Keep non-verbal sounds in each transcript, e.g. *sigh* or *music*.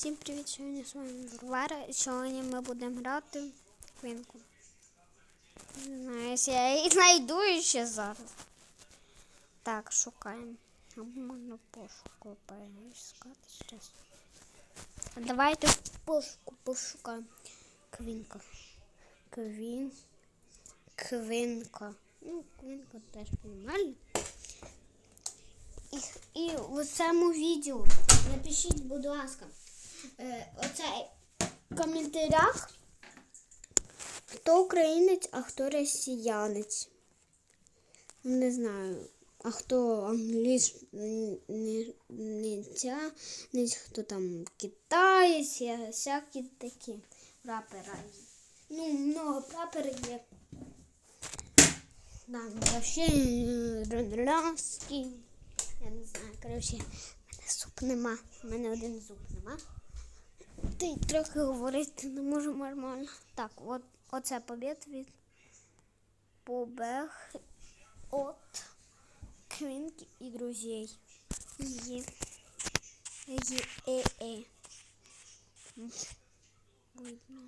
Всім привіт! Сьогодні з вами Варвара. І сьогодні ми будемо грати квинку. Не знаю, я її знайду ще зараз. Так, шукаємо. Або можна пошуку поискати зараз. Давайте в пошуку пошукаємо. Квінка. Квін. Квинка. Ну, квинка теж нормально. І, і в цьому відео напишіть, будь ласка, е, оце в коментарях, хто українець, а хто росіянець. Не знаю. А хто англіш не, не ця, хто там китаєць, всякі такі прапори. Ну, много прапорів є. Там вообще рондрановський. Я не знаю, коротше, в мене зуб нема. У мене один зуб нема. Й трохи говорити не можу нормально. Так, от оце побіг від побег от Квінки і друзей. Є. Є. Е. Е. Видно.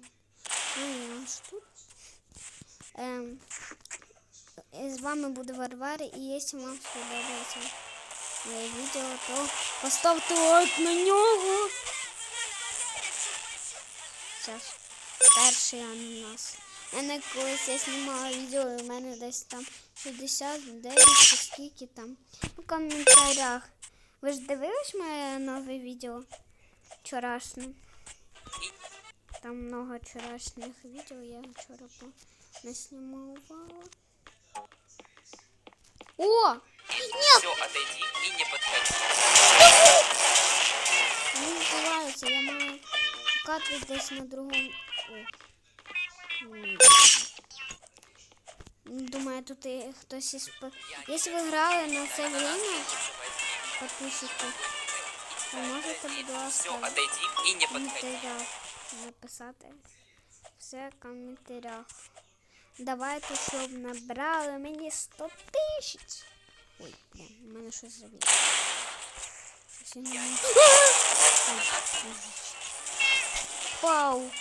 Я тут. Ем, з вами буде Варвара, і якщо вам сподобається моє відео, то поставте лайк на нього. Зараз перший ананас. У мене колись я знімала відео, і у мене десь там 69 чи скільки там. У коментарях. Ви ж дивились моє нове відео? Вчорашнє. Там много вчорашніх відео, я вчора не знімала. О! Все, отойди и не подходи. Не відбувається, я маю шукати десь на другому. Думаю, тут і хтось із... Якщо ви грали на це время, підписчики, то можете, будь ласка, отойди и не в коментарях написати все в коментарях. Давайте, щоб набрали мені 100 тисяч. Ой, блін, у мене щось завіло. Щось я не можу. Ой, божечки. Пау.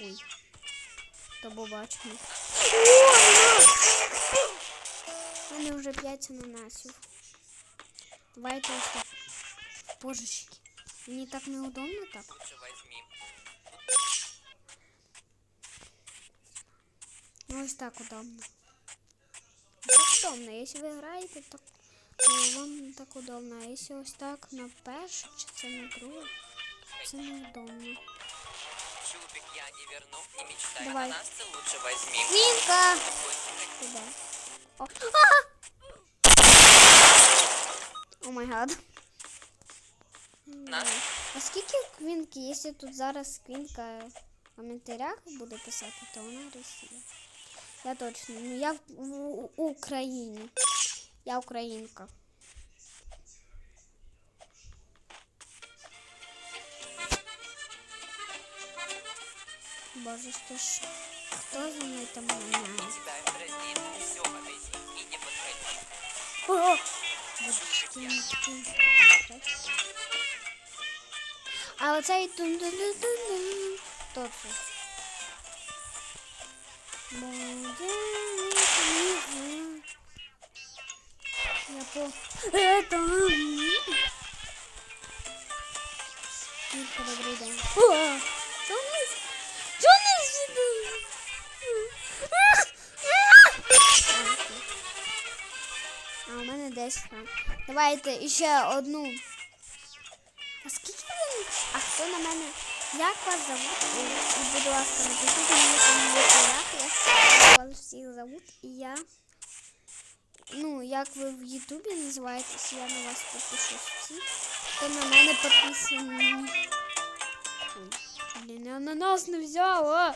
Ой. То побачимо. У мене вже 5 ананасів. Давайте ось так. Божечки. Мені так неудобно так. Лучше возьми. Ну ось так удобно. Так удобно. Якщо ви граєте, так то вам не так удобно. А якщо ось так на перше чи це на друге, це неудобно. Чубик я не верну. Не мечтай Давай. о нас, ты лучше возьми. Котик, Куди? О! О май гад. На. А скільки квінки? Якщо тут зараз квінка в коментарях буде писати, то вона Росія. Я точно. Ну я в, в- в Україні. Я українка. Боже, що ж, хто за мною там ганяє? Тебя дразнит. Все, и не подходи. О! А оцей тун тун тун тун тун Хто це? Буде Это... Тільки добрий день. О! Джонис! Джонис! А у мене 10 там. Давайте ще одну. А скільки ви? А хто на мене? Як вас зовут? І, будь ласка, напишіть мені як вас всіх зовут. І я. Ну, як ви в Ютубі називаєтесь, я на вас підпишусь всі. Хто на мене підписаний. Блін, я на нас не взяла.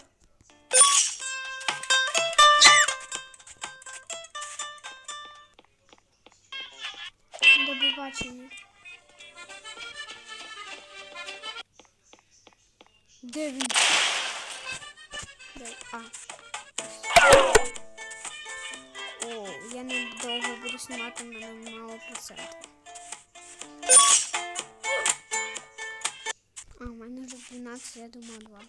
До побачення. Де він? Де? А. мати мене мало проценту. А, у мене вже 12, я думаю 2.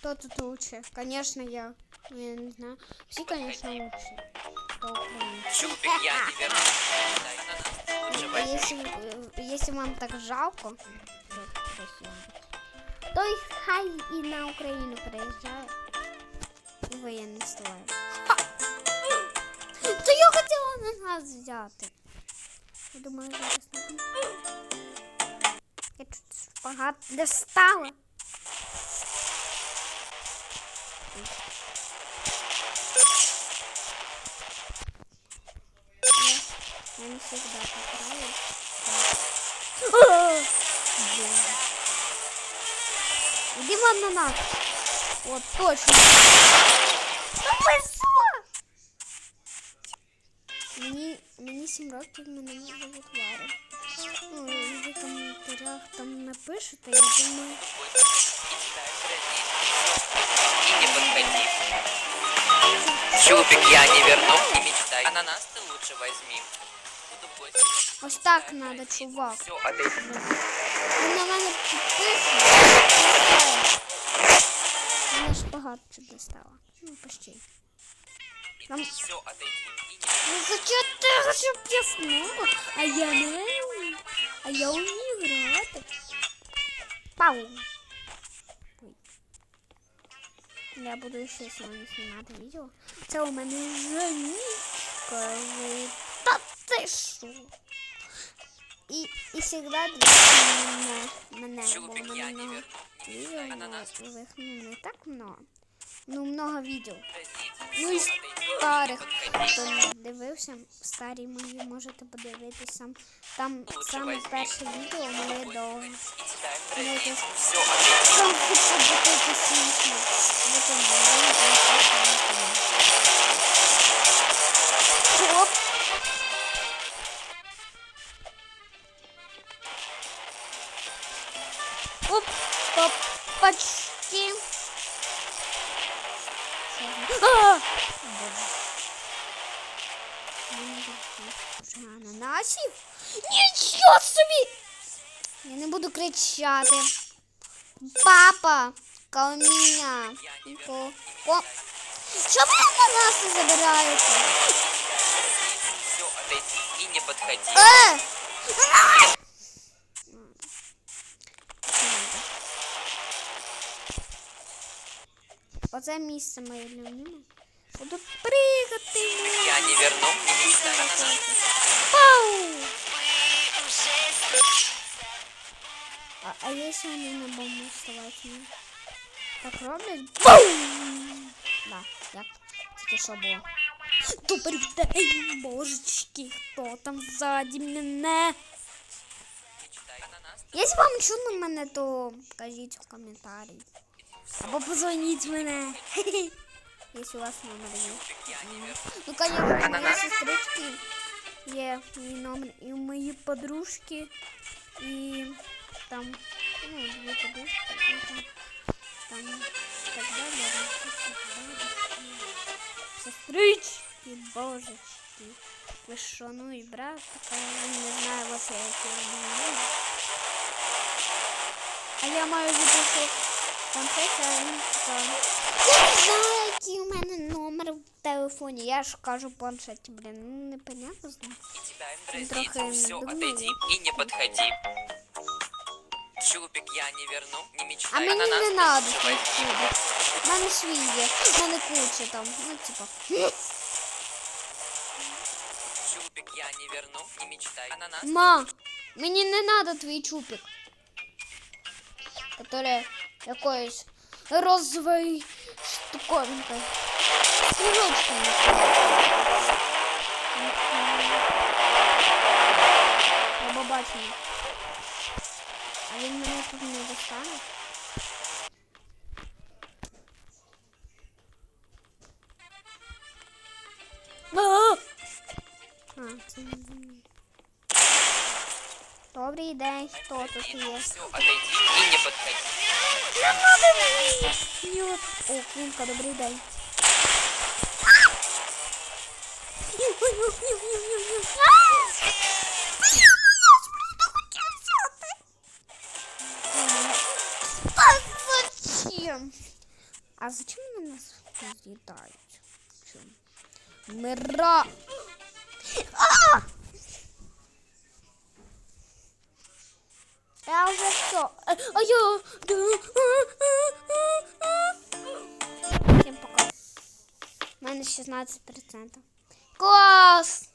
Кто тут лучше? Конечно, я. Ну, я не знаю. Все, конечно, лучше. А, а. А, если, э, если вам так жалко, то спасибо. То и хай и на Украину приезжает. І воєнний стилає. То я хотіла на нас взяти. Я думаю, зараз не. Я тут шпагат достала. Я не всегда так Иди в ананас. Вот, точно. Ну пошла! Мені, мені 7 років, мене не зовут Варя. Ну, ви в коментарях там напишете, я думаю. Мечтай грозит. И не подходи. Чупик, я не верну. Не мечтай. Ананас ты лучше возьми. Буду гостем. Ось так надо, чувак. Все, отойди. Ви на мене підписуєте. Мене шпагат чуть достала. Ну, почти. Отойди. Ну зачем щоб я смогла? А я не. А я вмію грати. Пау. Я буду ще сьогодні знімати відео. Це у мене Жанічка. Та ти що? І, і завжди дивіться мене, бо мене много відео, нових, ну не так много. Ну много відео. Ну і старих, хто не дивився, старі мої можете подивитися. Там саме перше відео моє до Мечтай Ну, грозит. это- Все, отойди. там Вже? Нічого собі! Я не буду кричати. Папа, Ко- Що ви ананаси забираєте? Все, отойди и не подходи. Е! Оце місце моє любиме. Буду пригати. Я не верну. А, а якщо вони на бомбу вставати? Так роблять? Бум! Да, як тільки що було. Добрий день, божечки, хто там ззаді мене? Якщо вам чудно мене, то кажіть в коментарі. Або позвоніть мене. Якщо *laughs* у вас номер є. Ну, конечно, у моей сестрички є мій номер, і у моєї подружки, і там, ну, дві подружки, і там, там, так далі. Сестрички, божечки. Ви що, ну і брат, він не знає вообще, які вони. А я маю відео, конфеті, а він така. Я не знаю, в телефоні. Я ж кажу планшеті, блін, непонятно знаю. И тебя Трохи. Все, отойди и не подходи. Чупик, я не верну. Не А мені не надо твій У мене свій є, у мене куча там, ну типа. Чупик, я не верну. Не мечтай ананас. Ма, мені не надо твій чупик. Который якоюсь розовой штуковинкой. Снежочками. Я побачила. А він мене тут не достане. Добрий день, хто тут є? Отойди не подходи. Не надо мені! Ні. О, Квінка, добрий день. А зачем? Вони нас? Чому? Мира. А! Я вже все. А я... Всім пока. У мене 16%. Клас!